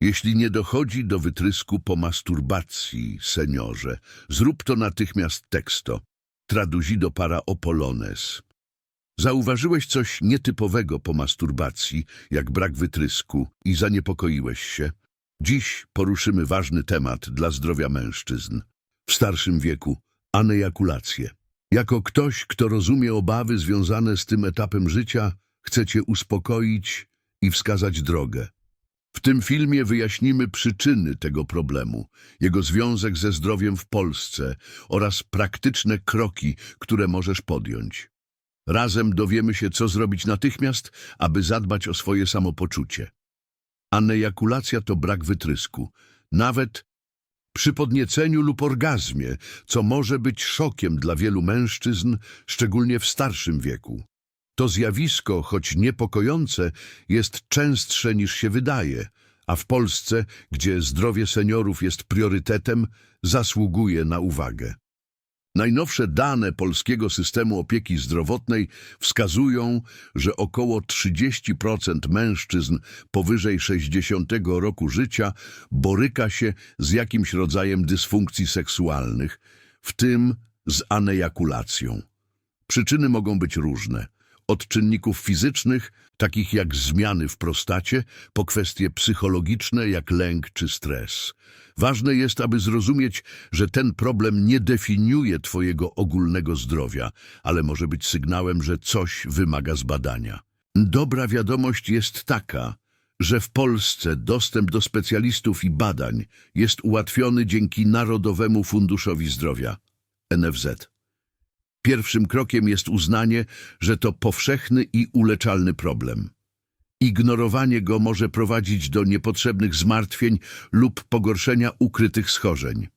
Jeśli nie dochodzi do wytrysku po masturbacji, seniorze, zrób to natychmiast teksto. Traduzido para opolones. Zauważyłeś coś nietypowego po masturbacji, jak brak wytrysku i zaniepokoiłeś się? Dziś poruszymy ważny temat dla zdrowia mężczyzn. W starszym wieku anejakulację. Jako ktoś, kto rozumie obawy związane z tym etapem życia, chcę Cię uspokoić i wskazać drogę. W tym filmie wyjaśnimy przyczyny tego problemu, jego związek ze zdrowiem w Polsce oraz praktyczne kroki, które możesz podjąć. Razem dowiemy się, co zrobić natychmiast, aby zadbać o swoje samopoczucie. Anejakulacja to brak wytrysku, nawet przy podnieceniu lub orgazmie, co może być szokiem dla wielu mężczyzn, szczególnie w starszym wieku. To zjawisko, choć niepokojące, jest częstsze niż się wydaje, a w Polsce, gdzie zdrowie seniorów jest priorytetem, zasługuje na uwagę. Najnowsze dane polskiego systemu opieki zdrowotnej wskazują, że około 30% mężczyzn powyżej 60 roku życia boryka się z jakimś rodzajem dysfunkcji seksualnych, w tym z anejakulacją. Przyczyny mogą być różne. Od czynników fizycznych, takich jak zmiany w prostacie, po kwestie psychologiczne, jak lęk czy stres. Ważne jest, aby zrozumieć, że ten problem nie definiuje Twojego ogólnego zdrowia, ale może być sygnałem, że coś wymaga zbadania. Dobra wiadomość jest taka, że w Polsce dostęp do specjalistów i badań jest ułatwiony dzięki Narodowemu Funduszowi Zdrowia, NFZ. Pierwszym krokiem jest uznanie, że to powszechny i uleczalny problem. Ignorowanie go może prowadzić do niepotrzebnych zmartwień lub pogorszenia ukrytych schorzeń.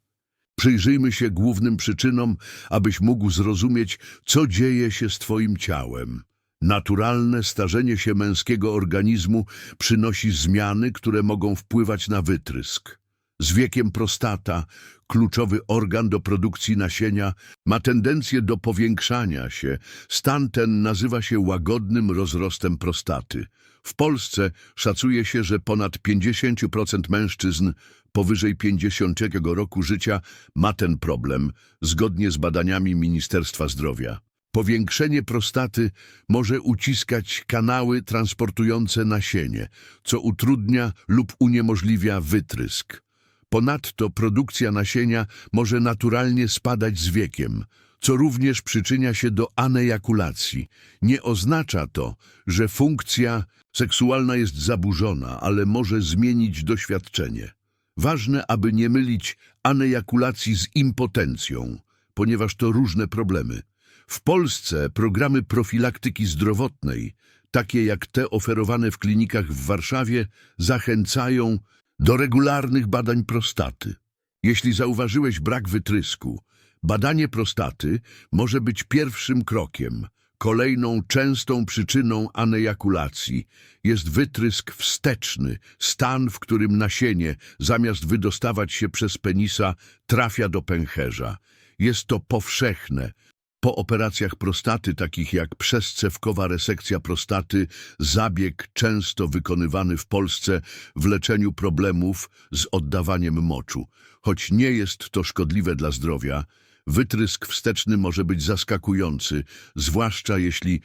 Przyjrzyjmy się głównym przyczynom, abyś mógł zrozumieć, co dzieje się z Twoim ciałem. Naturalne starzenie się męskiego organizmu przynosi zmiany, które mogą wpływać na wytrysk. Z wiekiem prostata, kluczowy organ do produkcji nasienia, ma tendencję do powiększania się. Stan ten nazywa się łagodnym rozrostem prostaty. W Polsce szacuje się, że ponad 50% mężczyzn powyżej 50 roku życia ma ten problem, zgodnie z badaniami Ministerstwa Zdrowia. Powiększenie prostaty może uciskać kanały transportujące nasienie, co utrudnia lub uniemożliwia wytrysk. Ponadto produkcja nasienia może naturalnie spadać z wiekiem, co również przyczynia się do anejakulacji. Nie oznacza to, że funkcja seksualna jest zaburzona, ale może zmienić doświadczenie. Ważne, aby nie mylić anejakulacji z impotencją, ponieważ to różne problemy. W Polsce programy profilaktyki zdrowotnej, takie jak te oferowane w klinikach w Warszawie, zachęcają do regularnych badań prostaty. Jeśli zauważyłeś brak wytrysku, badanie prostaty może być pierwszym krokiem. Kolejną częstą przyczyną anejakulacji jest wytrysk wsteczny, stan, w którym nasienie, zamiast wydostawać się przez penisa, trafia do pęcherza. Jest to powszechne, po operacjach prostaty, takich jak przezcewkowa resekcja prostaty, zabieg często wykonywany w Polsce w leczeniu problemów z oddawaniem moczu. Choć nie jest to szkodliwe dla zdrowia, wytrysk wsteczny może być zaskakujący, zwłaszcza jeśli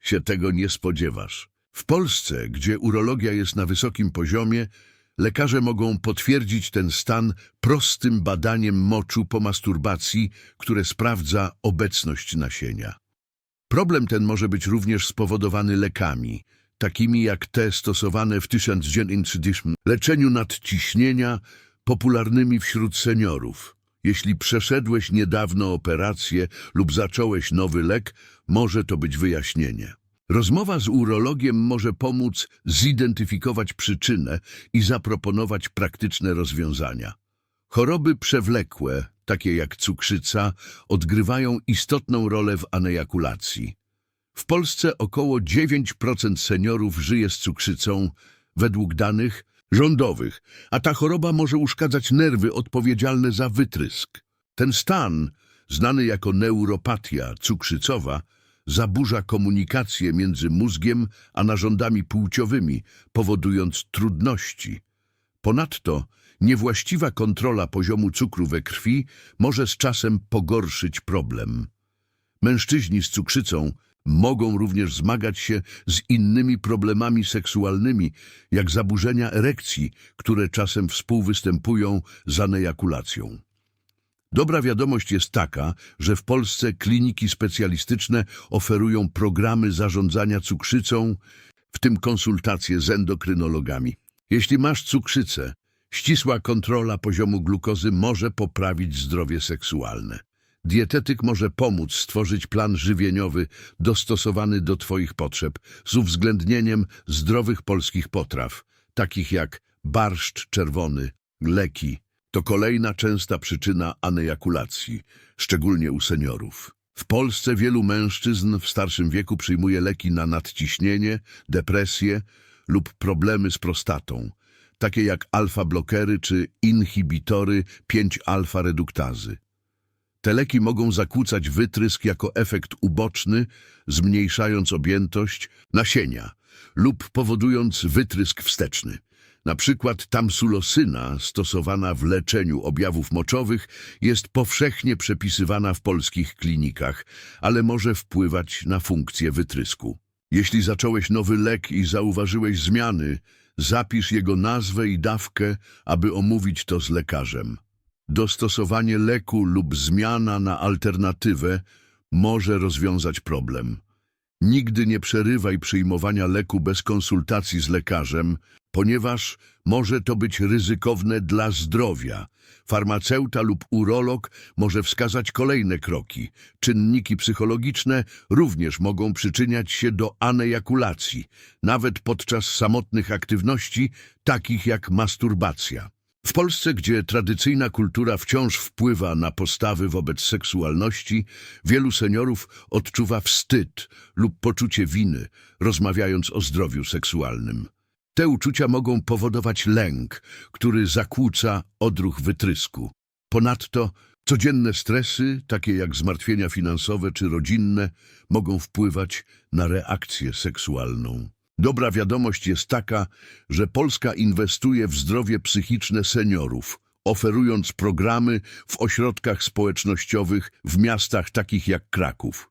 się tego nie spodziewasz. W Polsce, gdzie urologia jest na wysokim poziomie, Lekarze mogą potwierdzić ten stan prostym badaniem moczu po masturbacji, które sprawdza obecność nasienia. Problem ten może być również spowodowany lekami, takimi jak te stosowane w 1930 leczeniu nadciśnienia, popularnymi wśród seniorów. Jeśli przeszedłeś niedawno operację lub zacząłeś nowy lek, może to być wyjaśnienie. Rozmowa z urologiem może pomóc zidentyfikować przyczynę i zaproponować praktyczne rozwiązania. Choroby przewlekłe, takie jak cukrzyca, odgrywają istotną rolę w anejakulacji. W Polsce około 9% seniorów żyje z cukrzycą, według danych rządowych, a ta choroba może uszkadzać nerwy odpowiedzialne za wytrysk. Ten stan, znany jako neuropatia cukrzycowa, zaburza komunikację między mózgiem a narządami płciowymi, powodując trudności. Ponadto niewłaściwa kontrola poziomu cukru we krwi może z czasem pogorszyć problem. Mężczyźni z cukrzycą mogą również zmagać się z innymi problemami seksualnymi, jak zaburzenia erekcji, które czasem współwystępują z anejakulacją. Dobra wiadomość jest taka, że w Polsce kliniki specjalistyczne oferują programy zarządzania cukrzycą, w tym konsultacje z endokrynologami. Jeśli masz cukrzycę, ścisła kontrola poziomu glukozy może poprawić zdrowie seksualne. Dietetyk może pomóc stworzyć plan żywieniowy dostosowany do Twoich potrzeb z uwzględnieniem zdrowych polskich potraw, takich jak barszcz czerwony, leki. To kolejna częsta przyczyna anejakulacji, szczególnie u seniorów. W Polsce wielu mężczyzn w starszym wieku przyjmuje leki na nadciśnienie, depresję lub problemy z prostatą, takie jak alfa-blokery czy inhibitory 5-alfa-reduktazy. Te leki mogą zakłócać wytrysk jako efekt uboczny, zmniejszając objętość nasienia lub powodując wytrysk wsteczny. Na przykład tamsulosyna stosowana w leczeniu objawów moczowych jest powszechnie przepisywana w polskich klinikach, ale może wpływać na funkcję wytrysku. Jeśli zacząłeś nowy lek i zauważyłeś zmiany, zapisz jego nazwę i dawkę, aby omówić to z lekarzem. Dostosowanie leku lub zmiana na alternatywę może rozwiązać problem. Nigdy nie przerywaj przyjmowania leku bez konsultacji z lekarzem, ponieważ może to być ryzykowne dla zdrowia. Farmaceuta lub urolog może wskazać kolejne kroki. Czynniki psychologiczne również mogą przyczyniać się do anejakulacji, nawet podczas samotnych aktywności, takich jak masturbacja. W Polsce, gdzie tradycyjna kultura wciąż wpływa na postawy wobec seksualności, wielu seniorów odczuwa wstyd lub poczucie winy, rozmawiając o zdrowiu seksualnym. Te uczucia mogą powodować lęk, który zakłóca odruch wytrysku. Ponadto codzienne stresy, takie jak zmartwienia finansowe czy rodzinne, mogą wpływać na reakcję seksualną. Dobra wiadomość jest taka, że Polska inwestuje w zdrowie psychiczne seniorów, oferując programy w ośrodkach społecznościowych w miastach takich jak Kraków.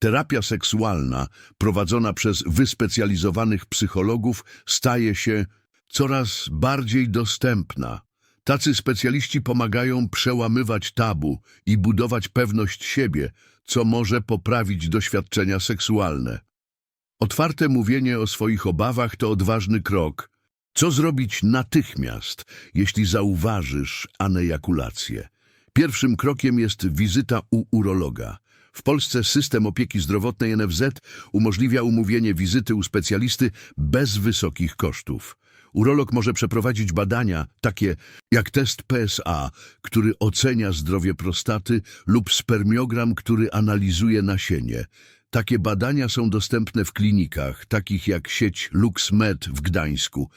Terapia seksualna prowadzona przez wyspecjalizowanych psychologów staje się coraz bardziej dostępna. Tacy specjaliści pomagają przełamywać tabu i budować pewność siebie, co może poprawić doświadczenia seksualne. Otwarte mówienie o swoich obawach to odważny krok. Co zrobić natychmiast, jeśli zauważysz anejakulację? Pierwszym krokiem jest wizyta u urologa. W Polsce system opieki zdrowotnej NFZ umożliwia umówienie wizyty u specjalisty bez wysokich kosztów. Urolog może przeprowadzić badania, takie jak test PSA, który ocenia zdrowie prostaty, lub spermiogram, który analizuje nasienie. Takie badania są dostępne w klinikach, takich jak sieć LuxMed w Gdańsku.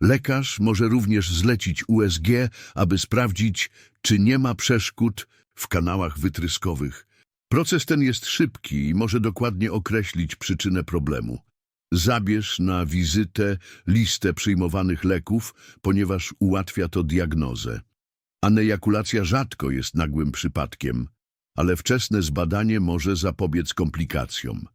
Lekarz może również zlecić USG, aby sprawdzić, czy nie ma przeszkód w kanałach wytryskowych. Proces ten jest szybki i może dokładnie określić przyczynę problemu. Zabierz na wizytę listę przyjmowanych leków, ponieważ ułatwia to diagnozę. Anejakulacja rzadko jest nagłym przypadkiem, ale wczesne zbadanie może zapobiec komplikacjom.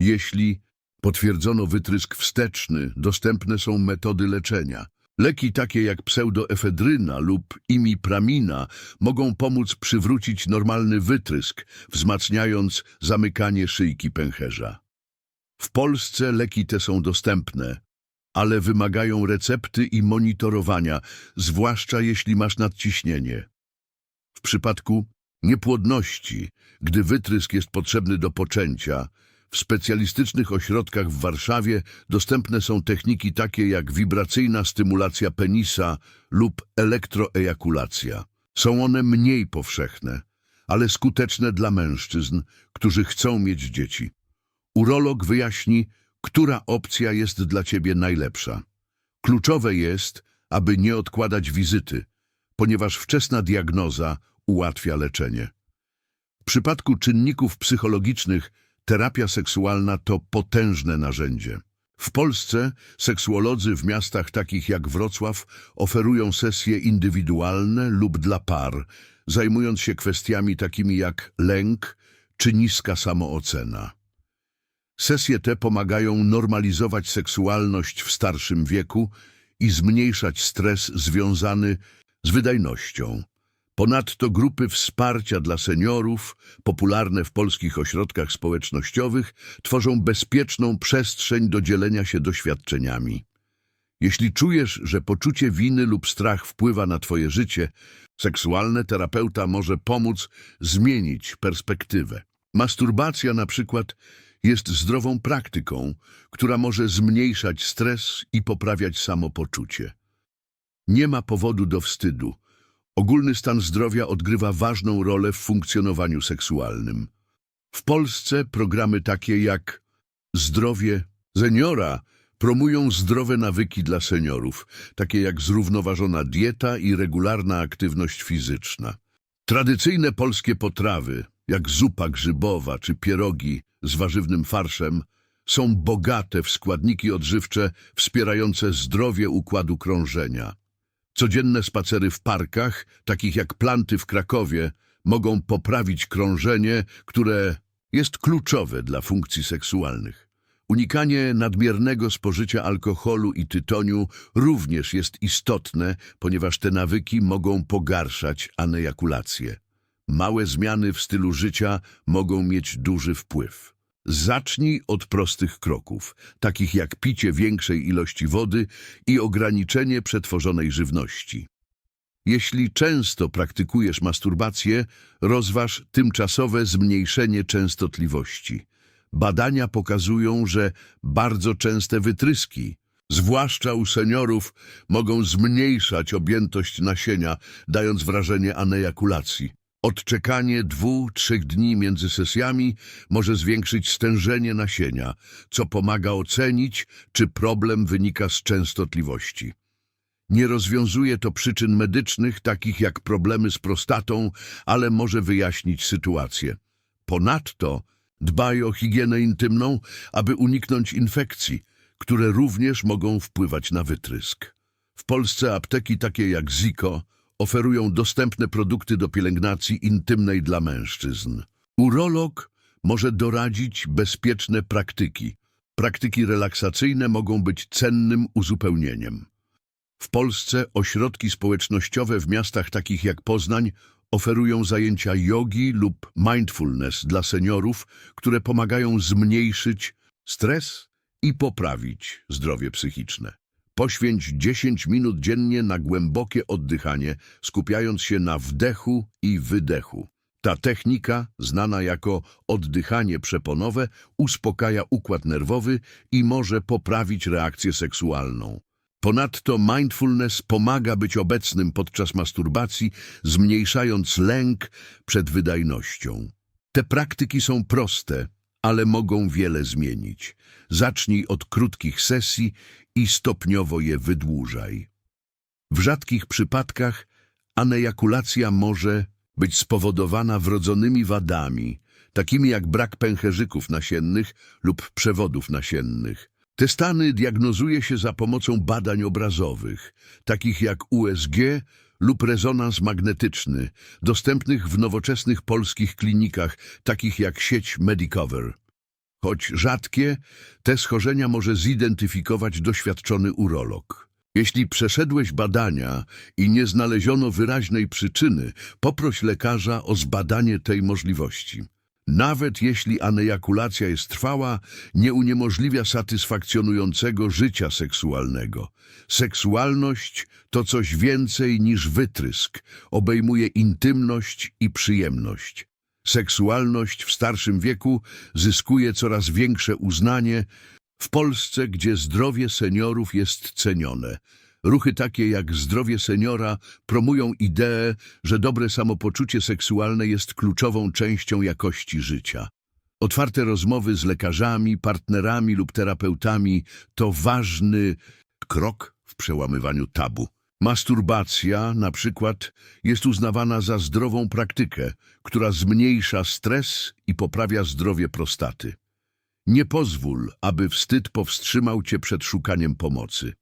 Jeśli potwierdzono wytrysk wsteczny, dostępne są metody leczenia. Leki takie jak pseudoefedryna lub imipramina mogą pomóc przywrócić normalny wytrysk, wzmacniając zamykanie szyjki pęcherza. W Polsce leki te są dostępne, ale wymagają recepty i monitorowania, zwłaszcza jeśli masz nadciśnienie. W przypadku niepłodności, gdy wytrysk jest potrzebny do poczęcia, w specjalistycznych ośrodkach w Warszawie dostępne są techniki takie jak wibracyjna stymulacja penisa lub elektroejakulacja. Są one mniej powszechne, ale skuteczne dla mężczyzn, którzy chcą mieć dzieci. Urolog wyjaśni, która opcja jest dla Ciebie najlepsza. Kluczowe jest, aby nie odkładać wizyty, ponieważ wczesna diagnoza ułatwia leczenie. W przypadku czynników psychologicznych terapia seksualna to potężne narzędzie. W Polsce seksuolodzy w miastach takich jak Wrocław oferują sesje indywidualne lub dla par, zajmując się kwestiami takimi jak lęk czy niska samoocena. Sesje te pomagają normalizować seksualność w starszym wieku i zmniejszać stres związany z wydajnością. Ponadto grupy wsparcia dla seniorów, popularne w polskich ośrodkach społecznościowych, tworzą bezpieczną przestrzeń do dzielenia się doświadczeniami. Jeśli czujesz, że poczucie winy lub strach wpływa na twoje życie, seksualny terapeuta może pomóc zmienić perspektywę. Masturbacja na przykład jest zdrową praktyką, która może zmniejszać stres i poprawiać samopoczucie. Nie ma powodu do wstydu. Ogólny stan zdrowia odgrywa ważną rolę w funkcjonowaniu seksualnym. W Polsce programy takie jak Zdrowie Seniora promują zdrowe nawyki dla seniorów, takie jak zrównoważona dieta i regularna aktywność fizyczna. Tradycyjne polskie potrawy, jak zupa grzybowa czy pierogi z warzywnym farszem, są bogate w składniki odżywcze wspierające zdrowie układu krążenia. Codzienne spacery w parkach, takich jak planty w Krakowie, mogą poprawić krążenie, które jest kluczowe dla funkcji seksualnych. Unikanie nadmiernego spożycia alkoholu i tytoniu również jest istotne, ponieważ te nawyki mogą pogarszać anejakulację. Małe zmiany w stylu życia mogą mieć duży wpływ. Zacznij od prostych kroków, takich jak picie większej ilości wody i ograniczenie przetworzonej żywności. Jeśli często praktykujesz masturbację, rozważ tymczasowe zmniejszenie częstotliwości. Badania pokazują, że bardzo częste wytryski, zwłaszcza u seniorów, mogą zmniejszać objętość nasienia, dając wrażenie anejakulacji. Odczekanie dwóch, trzech dni między sesjami może zwiększyć stężenie nasienia, co pomaga ocenić, czy problem wynika z częstotliwości. Nie rozwiązuje to przyczyn medycznych, takich jak problemy z prostatą, ale może wyjaśnić sytuację. Ponadto dbaj o higienę intymną, aby uniknąć infekcji, które również mogą wpływać na wytrysk. W Polsce apteki takie jak Zico oferują dostępne produkty do pielęgnacji intymnej dla mężczyzn. Urolog może doradzić bezpieczne praktyki. Praktyki relaksacyjne mogą być cennym uzupełnieniem. W Polsce ośrodki społecznościowe w miastach takich jak Poznań oferują zajęcia jogi lub mindfulness dla seniorów, które pomagają zmniejszyć stres i poprawić zdrowie psychiczne. Poświęć 10 minut dziennie na głębokie oddychanie, skupiając się na wdechu i wydechu. Ta technika, znana jako oddychanie przeponowe, uspokaja układ nerwowy i może poprawić reakcję seksualną. Ponadto mindfulness pomaga być obecnym podczas masturbacji, zmniejszając lęk przed wydajnością. Te praktyki są proste, ale mogą wiele zmienić. Zacznij od krótkich sesji i stopniowo je wydłużaj. W rzadkich przypadkach anejakulacja może być spowodowana wrodzonymi wadami, takimi jak brak pęcherzyków nasiennych lub przewodów nasiennych. Te stany diagnozuje się za pomocą badań obrazowych, takich jak USG lub rezonans magnetyczny, dostępnych w nowoczesnych polskich klinikach, takich jak sieć Medicover. Choć rzadkie, te schorzenia może zidentyfikować doświadczony urolog. Jeśli przeszedłeś badania i nie znaleziono wyraźnej przyczyny, poproś lekarza o zbadanie tej możliwości. Nawet jeśli anejakulacja jest trwała, nie uniemożliwia satysfakcjonującego życia seksualnego. Seksualność to coś więcej niż wytrysk, obejmuje intymność i przyjemność. Seksualność w starszym wieku zyskuje coraz większe uznanie w Polsce, gdzie zdrowie seniorów jest cenione. Ruchy takie jak zdrowie seniora promują ideę, że dobre samopoczucie seksualne jest kluczową częścią jakości życia. Otwarte rozmowy z lekarzami, partnerami lub terapeutami to ważny krok w przełamywaniu tabu. Masturbacja, na przykład, jest uznawana za zdrową praktykę, która zmniejsza stres i poprawia zdrowie prostaty. Nie pozwól, aby wstyd powstrzymał cię przed szukaniem pomocy.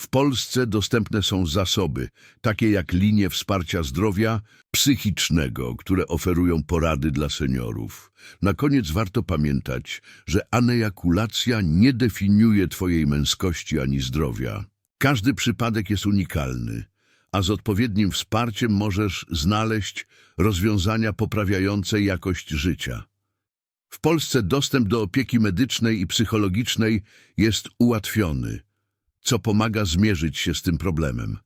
W Polsce dostępne są zasoby, takie jak linie wsparcia zdrowia psychicznego, które oferują porady dla seniorów. Na koniec warto pamiętać, że anejakulacja nie definiuje twojej męskości ani zdrowia. Każdy przypadek jest unikalny, a z odpowiednim wsparciem możesz znaleźć rozwiązania poprawiające jakość życia. W Polsce dostęp do opieki medycznej i psychologicznej jest ułatwiony, co pomaga zmierzyć się z tym problemem.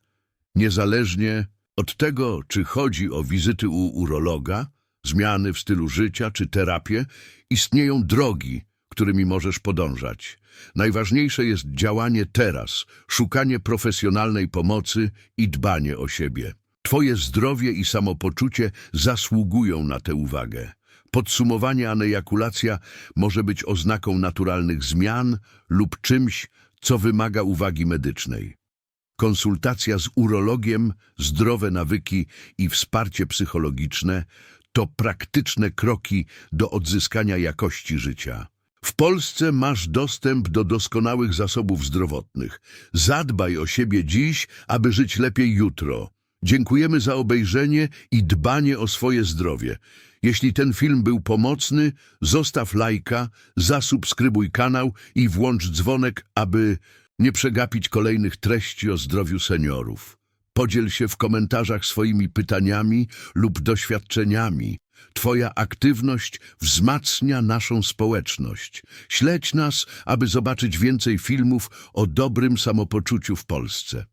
Niezależnie od tego, czy chodzi o wizyty u urologa, zmiany w stylu życia czy terapię, istnieją drogi, którymi możesz podążać. Najważniejsze jest działanie teraz, szukanie profesjonalnej pomocy i dbanie o siebie. Twoje zdrowie i samopoczucie zasługują na tę uwagę. Podsumowanie anejakulacja może być oznaką naturalnych zmian lub czymś, co wymaga uwagi medycznej. Konsultacja z urologiem, zdrowe nawyki i wsparcie psychologiczne to praktyczne kroki do odzyskania jakości życia. W Polsce masz dostęp do doskonałych zasobów zdrowotnych. Zadbaj o siebie dziś, aby żyć lepiej jutro. Dziękujemy za obejrzenie i dbanie o swoje zdrowie. Jeśli ten film był pomocny, zostaw lajka, zasubskrybuj kanał i włącz dzwonek, aby nie przegapić kolejnych treści o zdrowiu seniorów. Podziel się w komentarzach swoimi pytaniami lub doświadczeniami. Twoja aktywność wzmacnia naszą społeczność. Śledź nas, aby zobaczyć więcej filmów o dobrym samopoczuciu w Polsce.